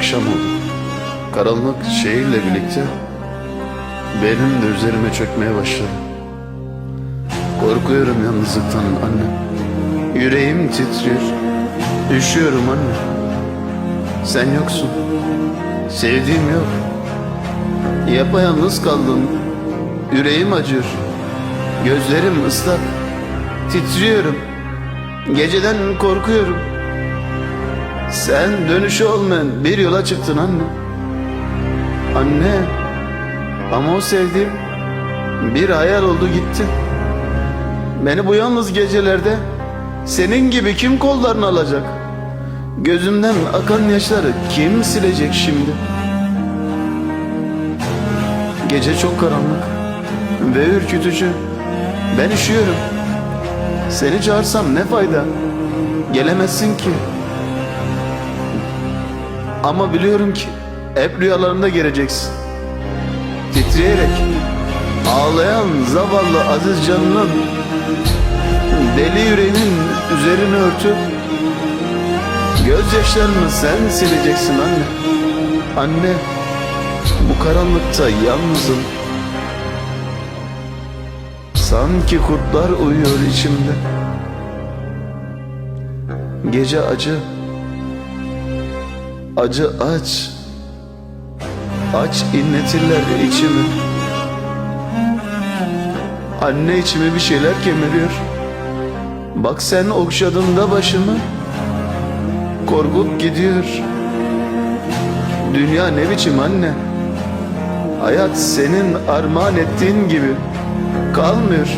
akşam oldu. Karanlık şehirle birlikte benim de üzerime çökmeye başladı. Korkuyorum yalnızlıktan anne. Yüreğim titriyor. Üşüyorum anne. Sen yoksun. Sevdiğim yok. Yapayalnız kaldım. Yüreğim acıyor. Gözlerim ıslak. Titriyorum. Geceden korkuyorum. Sen dönüşü olmayan bir yola çıktın anne. Anne. Ama o sevdiğim bir hayal oldu gitti. Beni bu yalnız gecelerde senin gibi kim kollarına alacak? Gözümden akan yaşları kim silecek şimdi? Gece çok karanlık ve ürkütücü. Ben üşüyorum. Seni çağırsam ne fayda? Gelemezsin ki. Ama biliyorum ki hep rüyalarında geleceksin. Titreyerek ağlayan zavallı aziz canının deli yüreğinin üzerini örtüp gözyaşlarını sen sileceksin anne. Anne bu karanlıkta yalnızım. Sanki kurtlar uyuyor içimde. Gece acı. Acı aç. Aç inletirler içimi. Anne içimi bir şeyler kemiriyor. Bak sen okşadığında başımı. Korkup gidiyor. Dünya ne biçim anne? Hayat senin armağan ettiğin gibi kalmıyor.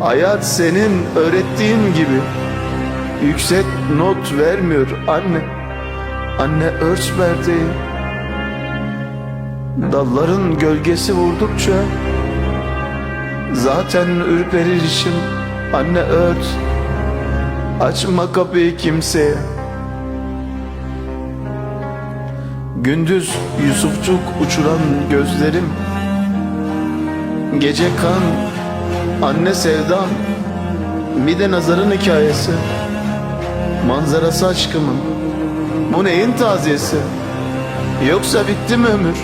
Hayat senin öğrettiğin gibi yüksek not vermiyor anne. Anne ört perdeyi. Dalların gölgesi vurdukça zaten ürperir içim. Anne ört. Açma kapıyı kimseye. Gündüz Yusufçuk uçuran gözlerim Gece kan Anne sevdam Bir de nazarın hikayesi Manzarası aşkımın Bu neyin taziyesi? Yoksa bitti mi ömür?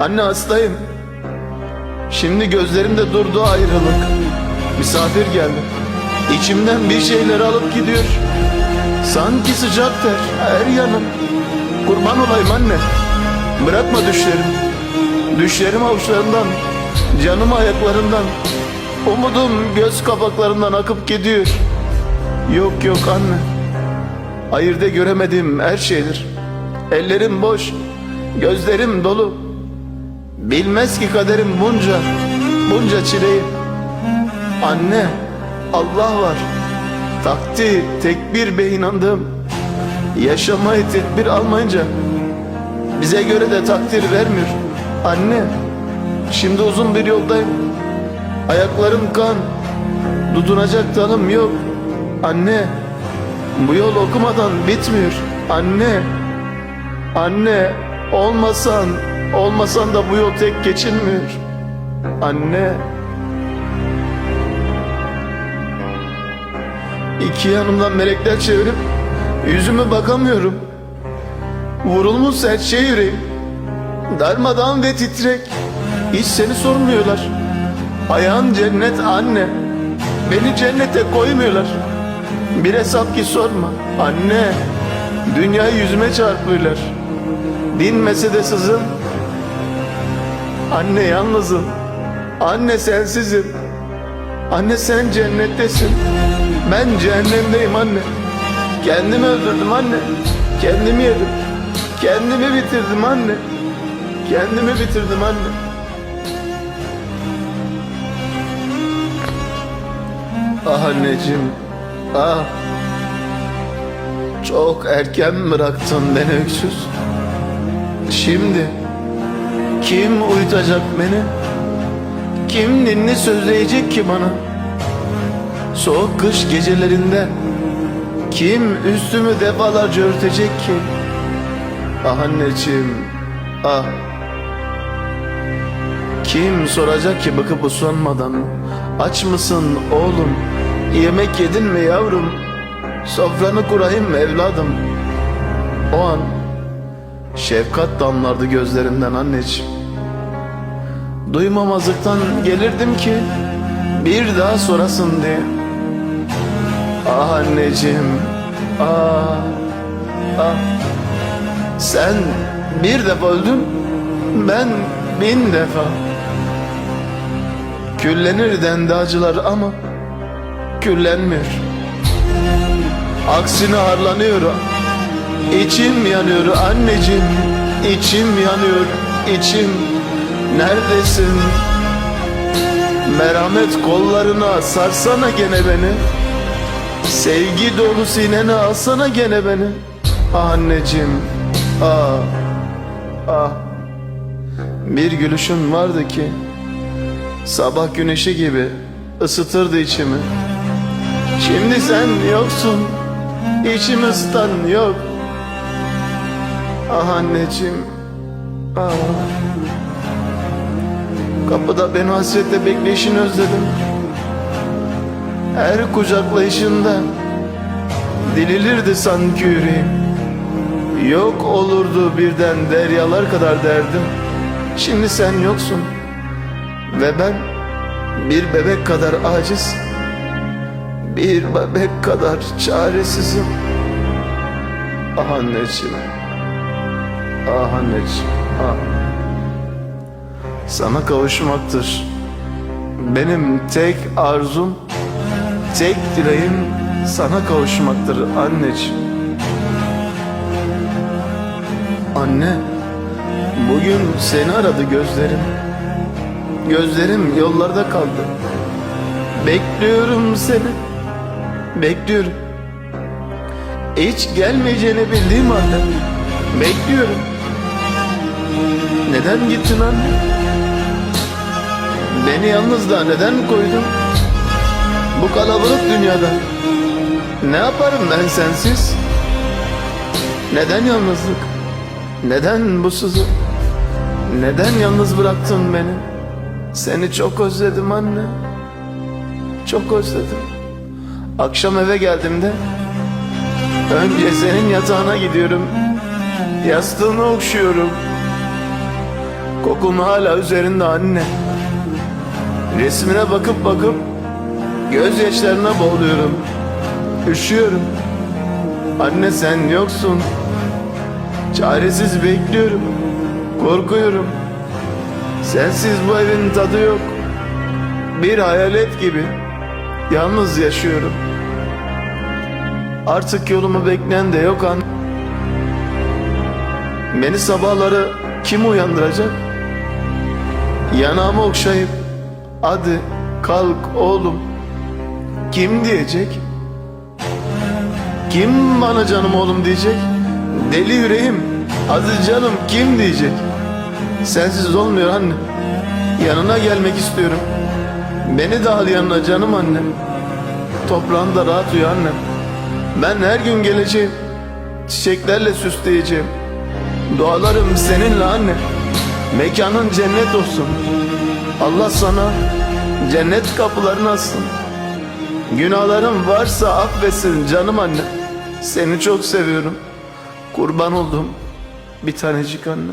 Anne hastayım. Şimdi gözlerimde durdu ayrılık. Misafir geldi. İçimden bir şeyleri alıp gidiyor. Sanki sıcak ter her yanım. Kurban olayım anne. Bırakma düşlerim Düşlerim avuçlarından Canım ayaklarından. Umudum göz kapaklarından akıp gidiyor. Yok yok anne Ayırda göremediğim her şeydir. Ellerim boş Gözlerim dolu. Bilmez ki kaderim bunca Bunca çileyi. Anne Allah var. Takti tekbir be inandım Yaşamayı tedbir almayınca Bize göre de takdir vermiyor. Anne Şimdi uzun bir yoldayım. Ayaklarım kan Tutunacak dalım yok. Anne Bu yol okumadan bitmiyor. Anne Anne Olmasan Olmasan da bu yol tek geçilmiyor Anne. İki yanımdan melekler çevirip Yüzüme bakamıyorum. Vurulmuş sert şey yüreğim Darmadan ve titrek. Hiç seni sormuyorlar. Ayağın cennet anne Beni cennete koymuyorlar Bir hesap ki sorma. Anne Dünyayı yüzüme çarpıyorlar. Dinmese de sızım Anne yalnızım. Anne sensizim. Anne sen cennettesin. Ben cehennemdeyim anne. Kendimi öldürdüm anne. Kendimi yedim. Kendimi bitirdim anne. Kendimi bitirdim anne. Ah anneciğim Ah Çok erken bıraktın beni öksüz. Şimdi Kim uyutacak beni? Kim ninni sözleyecek ki bana? Soğuk kış gecelerinde Kim üstümü defalarca örtecek ki? Ah anneciğim Ah. Kim soracak ki bakıp usanmadan? Aç mısın oğlum Yemek yedin mi yavrum Sofranı kurayım mı evladım O an Şefkat damlardı gözlerinden anneciğim. Duymamazlıktan gelirdim ki bir daha sorasın diye. Ah anneciğim, ah, ah. Sen bir defa öldün, ben bin defa. Küllenir dendi acılar ama küllenmiyor. Aksine harlanıyor. İçim yanıyor anneciğim, içim yanıyor, içim. Neredesin? Merhamet kollarına sarsana gene beni. Sevgi dolu sinene alsana gene beni. Ah anneciğim, ah, ah. Bir gülüşün vardı ki sabah güneşi gibi ısıtırdı içimi. Şimdi sen yoksun, içim ısıtan yok. Ah anneciğim, ah. Kapıda beni hasretle bekleyişini özledim. Her kucaklayışında dililirdi sanki yüreğim. Yok olurdu birden deryalar kadar derdim. Şimdi sen yoksun ve ben bir bebek kadar aciz, bir bebek kadar çaresizim. Ah anneciğim, ah anneciğim, ah. Sana kavuşmaktır. Benim tek arzum, tek dileğim sana kavuşmaktır anneciğim. Anne, bugün seni aradı gözlerim. Gözlerim yollarda kaldı. Bekliyorum seni. Bekliyorum. Hiç gelmeyeceğini bildiğim halde bekliyorum. Neden gittin anne? Beni yalnızda neden koydun? Bu kalabalık dünyada. Ne yaparım ben sensiz? Neden yalnızlık? Neden bu sızı? Neden yalnız bıraktın beni? Seni çok özledim anne. Çok özledim. Akşam eve geldiğimde önce senin yatağına gidiyorum. Yastığını okşuyorum. Kokun hala üzerinde anne. Resmine bakıp bakıp gözyaşlarına boğuluyorum. Üşüyorum. Anne sen yoksun. Çaresiz bekliyorum. Korkuyorum. Sensiz bu evin tadı yok. Bir hayalet gibi yalnız yaşıyorum. Artık yolumu bekleyen de yok an. Beni sabahları kim uyandıracak? Yanağımı okşayıp hadi kalk oğlum kim diyecek? Kim bana canım oğlum diyecek? Deli yüreğim hadi canım kim diyecek? Sensiz olmuyor anne. Yanına gelmek istiyorum. Beni de al yanına canım annem. Toprağında rahat uyu annem. Ben her gün geleceğim. Çiçeklerle süsleyeceğim. Dualarım seninle anne. Mekanın cennet olsun. Allah sana cennet kapılarını açsın. Günahlarım varsa affetsin canım anne. Seni çok seviyorum. Kurban oldum. Bir tanecik anne.